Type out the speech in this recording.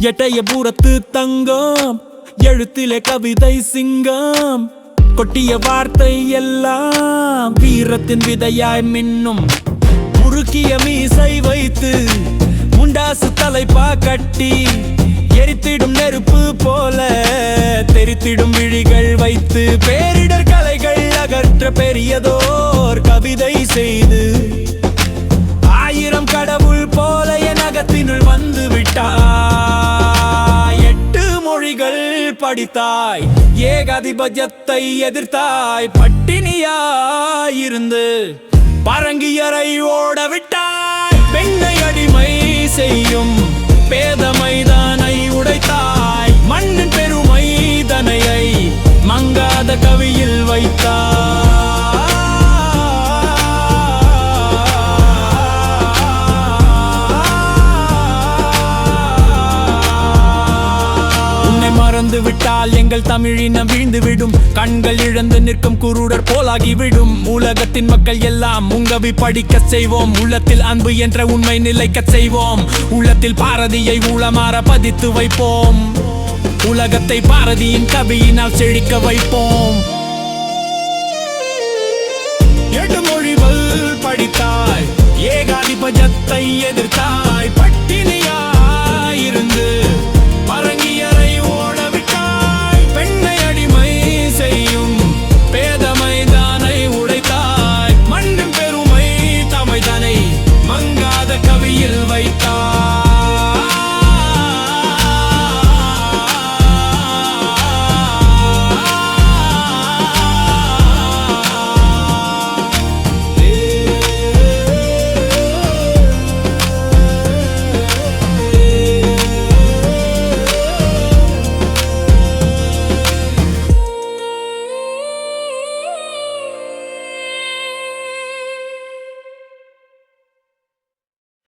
எட்டயபுரத்து தங்கம் எழுத்திலே கவிதை சிங்கம் கொட்டிய வார்த்தை எல்லாம் வீரத்தின் விதையாய் மின்னும். முறுக்கிய மீசை வைத்து முண்டாசு தலைப்பா கட்டி எரித்திடும் நெருப்பு போல தெரித்திடும் விழிகள் வைத்து பேரிடர் கலைகள் அகற்ற பெரியதோர் கவிதை செய்து படித்தாய். ஏகாதிபத்தியத்தை எதிர்த்தாய். பட்டினியாயிருந்து பரங்கியரை ஓட விட்டாய் பெண்ணை அடிமை செய்யும் பேதமைதானை உடைத்தாய். மண்ணின் பெருமை தனையை மங்காத கவியில் வைத்தாய். மறந்து விட்டால் எங்கள் தமிழினம் வீழ்ந்து விடும் கண்கள் இழந்து நிற்கும் குருடர் போலாகிவிடும். உலகத்தின் மக்கள் எல்லாம் உங்கவி படிக்க செய்வோம். உள்ளத்தில் அன்பு என்ற உண்மை நிலைக்க செய்வோம். உள்ளத்தில் பாரதியை ஊழமாற பதித்து வைப்போம். உலகத்தை பாரதியின் கவியினால் செழிக்க வைப்போம். எட்டு மொழிகள் படித்தாய். ஏகாதிபஜத்தை எதிர்த்தாய்.